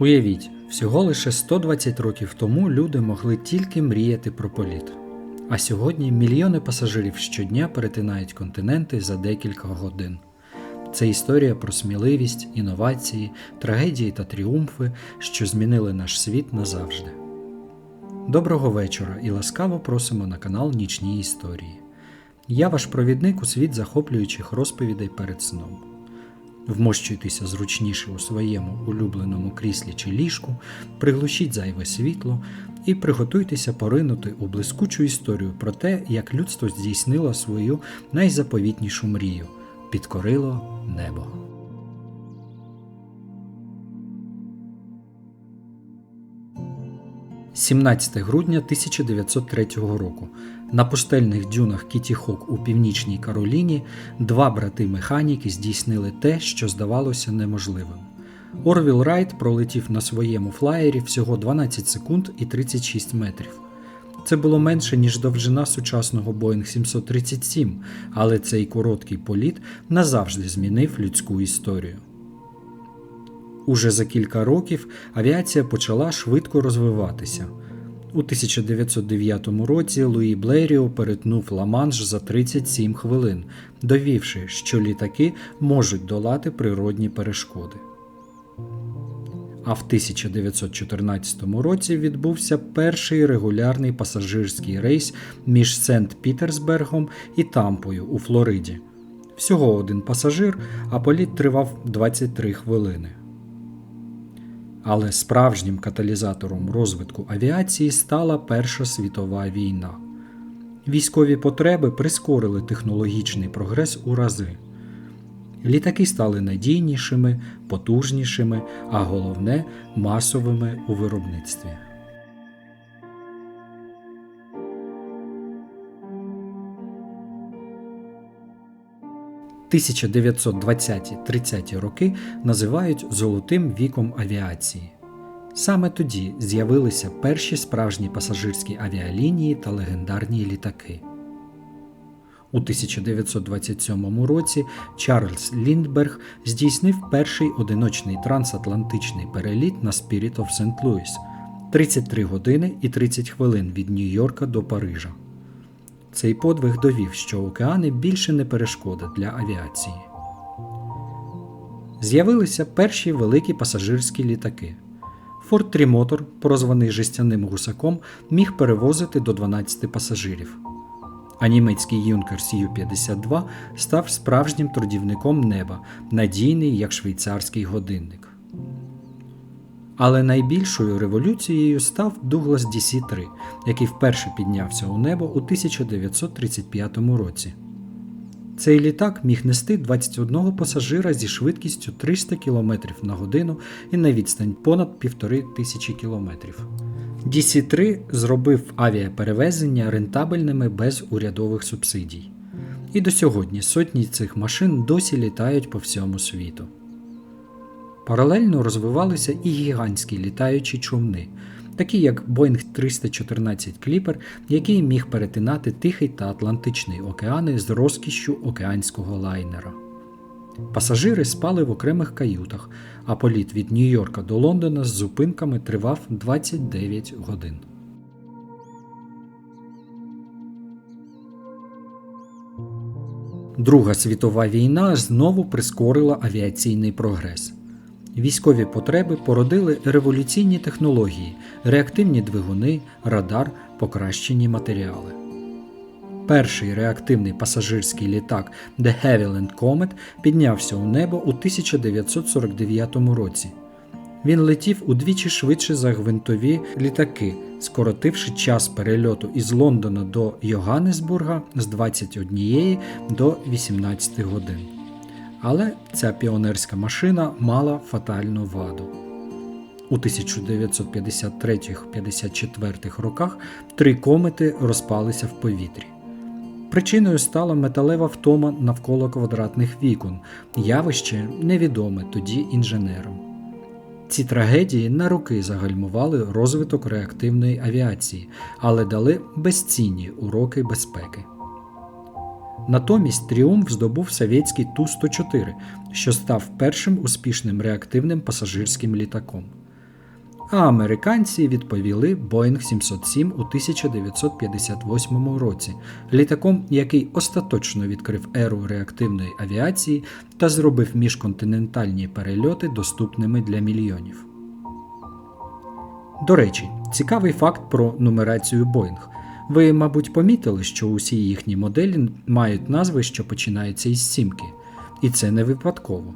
Уявіть, всього лише 120 років тому люди могли тільки мріяти про політ. А сьогодні мільйони пасажирів щодня перетинають континенти за декілька годин. Це історія про сміливість, інновації, трагедії та тріумфи, що змінили наш світ назавжди. Доброго вечора і ласкаво просимо на канал Нічні Історії. Я ваш провідник у світ захоплюючих розповідей перед сном. Вмощуйтеся зручніше у своєму улюбленому кріслі чи ліжку, приглушіть зайве світло і приготуйтеся поринути у блискучу історію про те, як людство здійснило свою найзаповітнішу мрію підкорило небо. – 17 грудня 1903 року на пустельних дюнах Кіті Хок у північній Кароліні два брати-механіки здійснили те, що здавалося неможливим. Орвіл Райт пролетів на своєму флаєрі всього 12 секунд і 36 метрів. Це було менше, ніж довжина сучасного Boeing 737, але цей короткий політ назавжди змінив людську історію. Уже за кілька років авіація почала швидко розвиватися. У 1909 році Луї Блеріо перетнув Ла-Манш за 37 хвилин, довівши, що літаки можуть долати природні перешкоди. А в 1914 році відбувся перший регулярний пасажирський рейс між Сент-Пітерсбергом і Тампою у Флориді. Всього один пасажир, а політ тривав 23 хвилини. Але справжнім каталізатором розвитку авіації стала Перша світова війна. Військові потреби прискорили технологічний прогрес у рази. Літаки стали надійнішими, потужнішими, а головне масовими у виробництві. – 1920-30 роки називають золотим віком авіації. Саме тоді з'явилися перші справжні пасажирські авіалінії та легендарні літаки. У 1927 році Чарльз Ліндберг здійснив перший одиночний трансатлантичний переліт на Spirit of St. Louis 33 години і 30 хвилин від Нью-Йорка до Парижа. Цей подвиг довів, що океани більше не перешкода для авіації. З'явилися перші великі пасажирські літаки. Форт Трімотор, прозваний жестяним гусаком, міг перевозити до 12 пасажирів а німецький Юнкерс Ю-52 став справжнім трудівником неба, надійний як швейцарський годинник. Але найбільшою революцією став Дуглас DC-3, який вперше піднявся у небо у 1935 році. Цей літак міг нести 21 пасажира зі швидкістю 300 км на годину і на відстань понад 1500 км. DC-3 зробив авіаперевезення рентабельними без урядових субсидій. І до сьогодні сотні цих машин досі літають по всьому світу. Паралельно розвивалися і гігантські літаючі човни, такі як Boeing 314 Clipper, який міг перетинати Тихий та Атлантичний океани з розкішшю океанського лайнера. Пасажири спали в окремих каютах, а політ від Нью-Йорка до Лондона з зупинками тривав 29 годин. Друга світова війна знову прискорила авіаційний прогрес. Військові потреби породили революційні технології, реактивні двигуни, радар, покращені матеріали. Перший реактивний пасажирський літак The Havilland Comet піднявся у небо у 1949 році. Він летів удвічі швидше за гвинтові літаки, скоротивши час перельоту із Лондона до Йоганнесбурга з 21 до 18 годин. Але ця піонерська машина мала фатальну ваду. У 1953-54 роках три комети розпалися в повітрі. Причиною стала металева втома навколо квадратних вікон, явище невідоме тоді інженерам. Ці трагедії на роки загальмували розвиток реактивної авіації, але дали безцінні уроки безпеки. Натомість Тріумф здобув совєтський Ту-104, що став першим успішним реактивним пасажирським літаком. а американці відповіли Boeing 707 у 1958 році, літаком, який остаточно відкрив еру реактивної авіації та зробив міжконтинентальні перельоти доступними для мільйонів. До речі, цікавий факт про нумерацію Boeing. Ви, мабуть, помітили, що усі їхні моделі мають назви, що починаються із сімки, і це не випадково.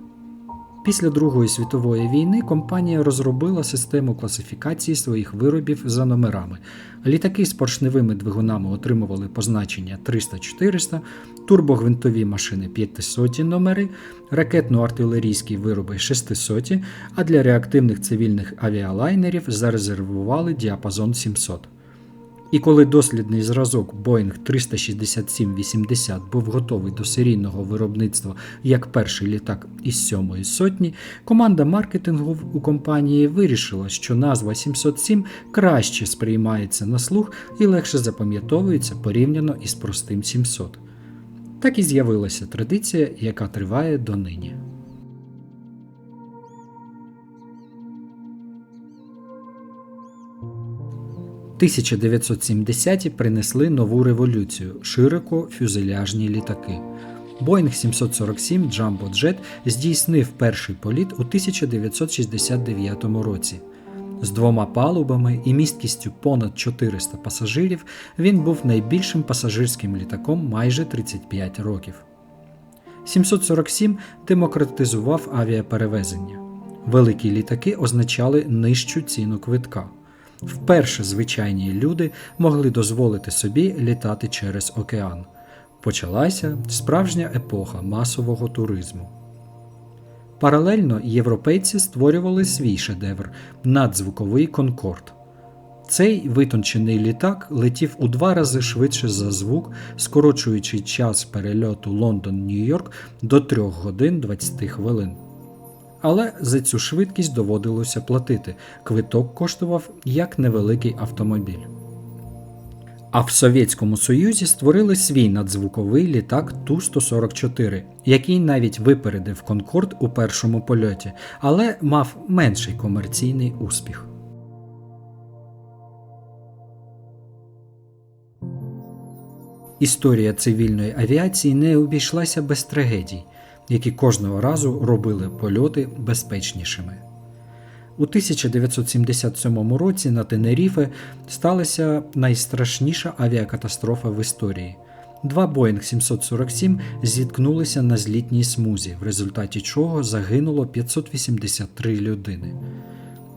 Після Другої світової війни компанія розробила систему класифікації своїх виробів за номерами. Літаки з поршневими двигунами отримували позначення 300-400, турбогвинтові машини 500 номери, ракетно-артилерійські вироби 600, а для реактивних цивільних авіалайнерів зарезервували діапазон 700. І коли дослідний зразок Boeing 367-80 був готовий до серійного виробництва як перший літак із сьомої сотні, команда маркетингу у компанії вирішила, що назва 707 краще сприймається на слух і легше запам'ятовується порівняно із простим 700. Так і з'явилася традиція, яка триває донині. 1970-ті принесли нову революцію широко фюзеляжні літаки. Boeing 747 Jumbo Jet здійснив перший політ у 1969 році. З двома палубами і місткістю понад 400 пасажирів він був найбільшим пасажирським літаком майже 35 років. 747 демократизував авіаперевезення. Великі літаки означали нижчу ціну квитка. Вперше звичайні люди могли дозволити собі літати через океан. Почалася справжня епоха масового туризму. Паралельно європейці створювали свій шедевр надзвуковий Конкорд. Цей витончений літак летів у два рази швидше за звук, скорочуючи час перельоту Лондон-Нью-Йорк до 3 годин 20 хвилин але за цю швидкість доводилося платити. Квиток коштував як невеликий автомобіль. А в Совєтському Союзі створили свій надзвуковий літак Ту-144, який навіть випередив Конкорд у першому польоті, але мав менший комерційний успіх. Історія цивільної авіації не обійшлася без трагедій які кожного разу робили польоти безпечнішими. У 1977 році на Тенеріфе сталася найстрашніша авіакатастрофа в історії. Два Боїнг 747 зіткнулися на злітній смузі, в результаті чого загинуло 583 людини.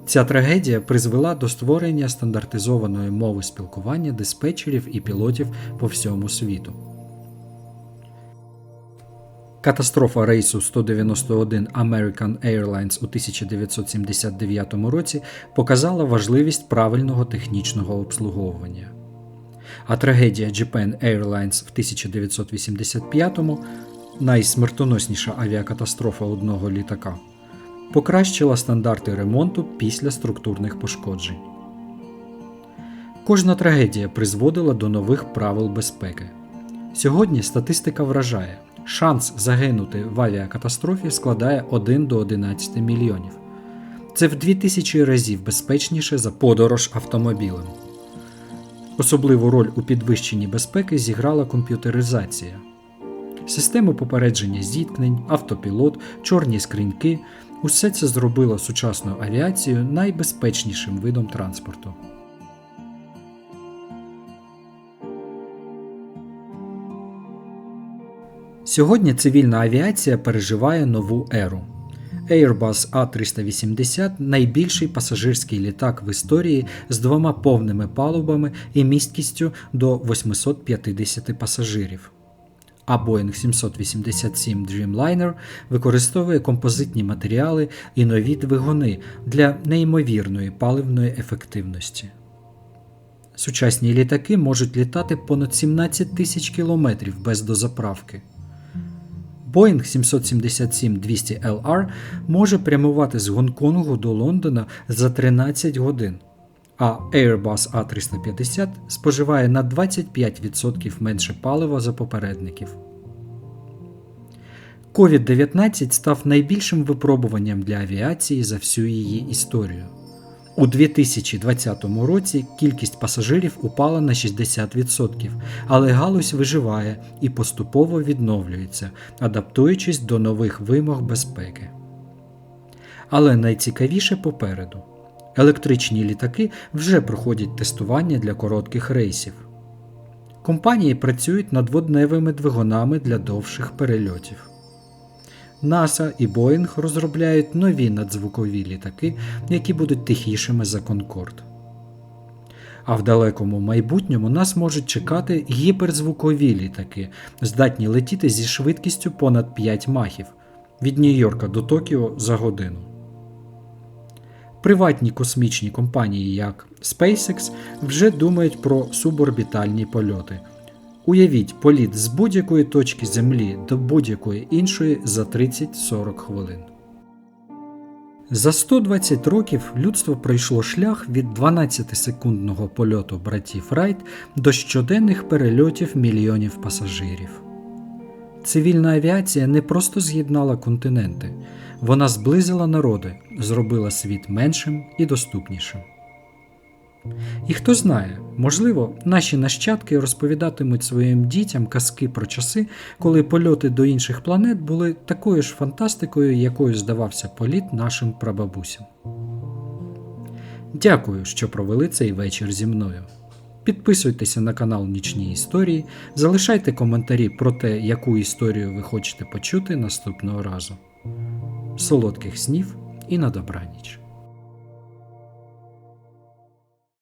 Ця трагедія призвела до створення стандартизованої мови спілкування диспетчерів і пілотів по всьому світу. Катастрофа рейсу 191 American Airlines у 1979 році показала важливість правильного технічного обслуговування. А трагедія Japan Airlines в 1985 найсмертоносніша авіакатастрофа одного літака, покращила стандарти ремонту після структурних пошкоджень. Кожна трагедія призводила до нових правил безпеки. Сьогодні статистика вражає шанс загинути в авіакатастрофі складає 1 до 11 мільйонів. Це в 2000 разів безпечніше за подорож автомобілем. Особливу роль у підвищенні безпеки зіграла комп'ютеризація. Системи попередження зіткнень, автопілот, чорні скриньки усе це зробило сучасну авіацію найбезпечнішим видом транспорту. Сьогодні цивільна авіація переживає нову еру. Airbus A380 найбільший пасажирський літак в історії з двома повними палубами і місткістю до 850 пасажирів. А Boeing 787 Dreamliner використовує композитні матеріали і нові двигуни для неймовірної паливної ефективності. Сучасні літаки можуть літати понад 17 тисяч кілометрів без дозаправки. Boeing 777-200 LR може прямувати з Гонконгу до Лондона за 13 годин, а Airbus A350 споживає на 25% менше палива за попередників. COVID-19 став найбільшим випробуванням для авіації за всю її історію. У 2020 році кількість пасажирів упала на 60%, але галузь виживає і поступово відновлюється, адаптуючись до нових вимог безпеки. Але найцікавіше попереду. Електричні літаки вже проходять тестування для коротких рейсів. Компанії працюють над водневими двигунами для довших перельотів. НАСА і Боїнг розробляють нові надзвукові літаки, які будуть тихішими за Конкорд. А в далекому майбутньому нас можуть чекати гіперзвукові літаки, здатні летіти зі швидкістю понад 5 махів від Нью-Йорка до Токіо за годину. Приватні космічні компанії, як SpaceX, вже думають про суборбітальні польоти. Уявіть політ з будь-якої точки Землі до будь-якої іншої за 30-40 хвилин. За 120 років людство пройшло шлях від 12-секундного польоту братів Райт до щоденних перельотів мільйонів пасажирів. Цивільна авіація не просто з'єднала континенти, вона зблизила народи, зробила світ меншим і доступнішим. І хто знає, можливо, наші нащадки розповідатимуть своїм дітям казки про часи, коли польоти до інших планет були такою ж фантастикою, якою здавався політ нашим прабабусям. Дякую, що провели цей вечір зі мною. Підписуйтеся на канал Нічні Історії, залишайте коментарі про те, яку історію ви хочете почути наступного разу. Солодких снів і на добраніч!